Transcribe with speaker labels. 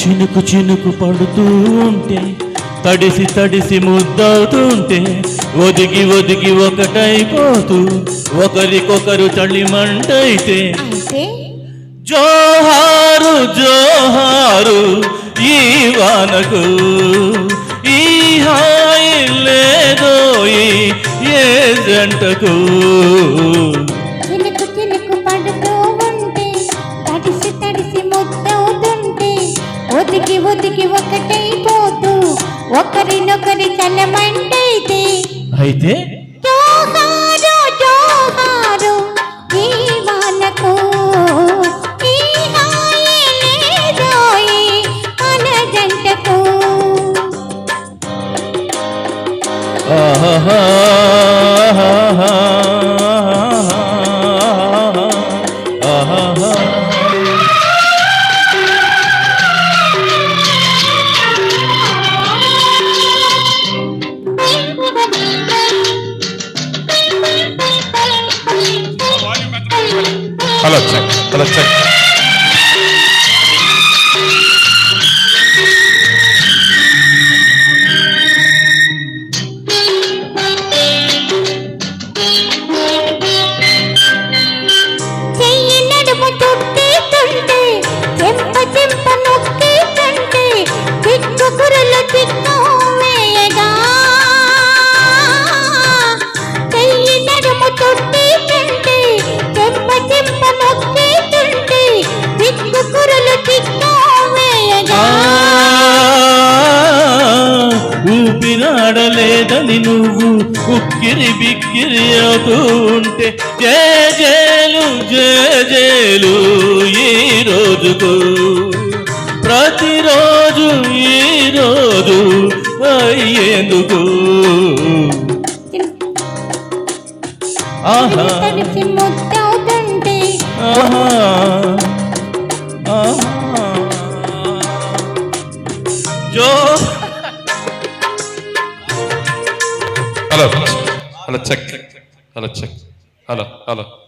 Speaker 1: చినుకు చినుకు పడుతూ ఉంటే తడిసి తడిసి ముద్దవుతుంటే ఒదిగి ఒదిగి ఒకటైపోతూ ఒకరికొకరు చలిమంటైతే జోహారు జోహారు ఈ వానకు ఈ హాయి లేదో ఈ ఏ జంటకు?
Speaker 2: ఒదిగి ఒదిగి ఒకటైపోతూ ఒకరినొకరి చలమంటైతే
Speaker 1: అయితే?
Speaker 2: జోహారు జోహారు ఈ వానకు ఈ హాయి లేదోయి మన జంటకు
Speaker 1: ఆహా ఆహా
Speaker 2: Hello, check. Hello, check.
Speaker 1: ఊపిరాడలేదని నువ్వు ఉక్కిరి బిక్కిరి అవుతూ ఉంటే జేజేలు జేజేలు ఈ రోజుకు. ప్రతిరోజు ఈ రోజు అయ్యేందుకు. ఆహా. జో
Speaker 3: Hello. Hello check. Hello check. Hello. Hello.